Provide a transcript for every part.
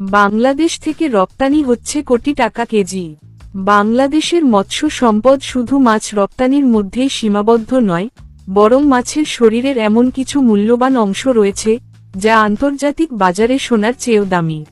বাংলাদেশ থেকে রপ্তানি হচ্ছে কোটি টাকা কেজি। বাংলাদেশের মৎস্য সম্পদ শুধু মাছ রপ্তানির মধ্যেই সীমাবদ্ধ নয়, বরং মাছের শরীরের এমন কিছু মূল্যবান অংশ রয়েছে, যা আন্তর্জাতিক বাজারে সোনার চেয়েও দামি।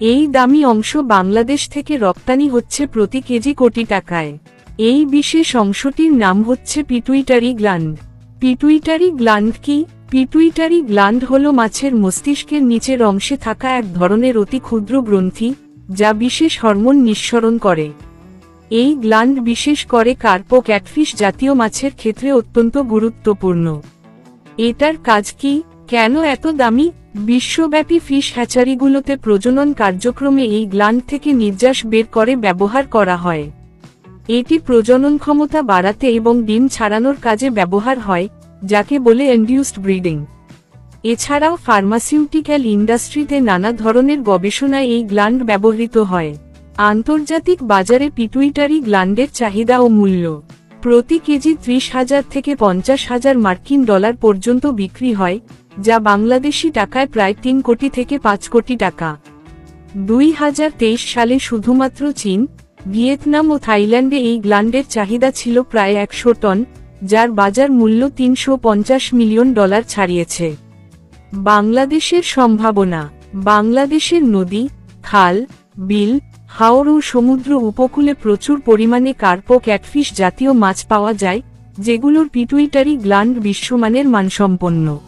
এই দামি অংশ বাংলাদেশ থেকে রপ্তানি হচ্ছে প্রতি কেজি কোটি টাকায়। এই বিশেষ অংশটির নাম হচ্ছে পিটুইটারি গ্ল্যান্ড। পিটুইটারি গ্ল্যান্ড কি? পিটুইটারি গ্ল্যান্ড হল মাছের মস্তিষ্কের নিচের অংশে থাকা এক ধরনের অতি ক্ষুদ্র গ্রন্থি, যা বিশেষ হরমোন নিঃসরণ করে। এই গ্ল্যান্ড বিশেষ করে কার্পো ক্যাটফিশ জাতীয় মাছের ক্ষেত্রে অত্যন্ত গুরুত্বপূর্ণ। এটার কাজ কি? কেন এত দামি? বিশ্বব্যাপী ফিশ হ্যাচারিগুলোতে প্রজনন কার্যক্রমে এই গ্ল্যান্ড থেকে নির্যাস বের করে ব্যবহার করা হয়। এটি প্রজনন ক্ষমতা বাড়াতে এবং ডিম ছাড়ানোর কাজে ব্যবহার হয় যাকে বলে এন্ডিউসড ব্রিডিং এছাড়াও ফার্মাসিউটিক্যাল ইন্ডাস্ট্রিতে নানা ধরনের গবেষণায় এই গ্ল্যান্ড ব্যবহৃত হয়। আন্তর্জাতিক বাজারে পিটুইটারি গ্ল্যান্ডের চাহিদা ও মূল্য। প্রতি কেজি ত্রিশ হাজার থেকে পঞ্চাশ হাজার মার্কিন ডলার পর্যন্ত বিক্রি হয়, যা বাংলাদেশি টাকায় প্রায় তিন কোটি থেকে পাঁচ কোটি টাকা। দুই হাজার তেইশ সালে শুধুমাত্র চীন, ভিয়েতনাম ও থাইল্যান্ডে এই গ্ল্যান্ডের চাহিদা ছিল প্রায় একশো টন যার বাজার মূল্য তিনশো পঞ্চাশ মিলিয়ন ডলার ছাড়িয়েছে। বাংলাদেশের সম্ভাবনা, বাংলাদেশের নদী, খাল, বিল, হাওর ও সমুদ্র উপকূলে প্রচুর পরিমাণে কার্পো ক্যাটফিশ জাতীয় মাছ পাওয়া যায়, যেগুলোর পিটুইটারি গ্ল্যান্ড বিশ্বমানের মানসম্পন্ন।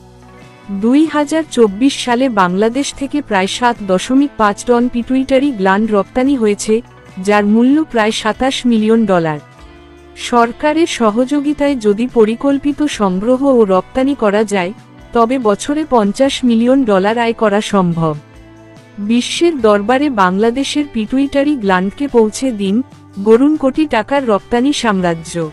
দুই হাজার চব্বিশ সালে বাংলাদেশ থেকে প্রায় সাত দশমিক পাঁচ টন পিটুইটারি গ্ল্যান্ড রপ্তানি হয়েছে, যার মূল্য প্রায় সাতাশ মিলিয়ন ডলার। সরকারের সহযোগিতায় যদি পরিকল্পিত সংগ্রহ ও রপ্তানি করা যায়, তবে বছরে পঞ্চাশ মিলিয়ন ডলার আয় করা সম্ভব। বিশ্বের দরবারে বাংলাদেশের পিটুইটারি গ্ল্যান্ডকে পৌঁছে দিন গরুণ কোটি টাকার রপ্তানি সাম্রাজ্য।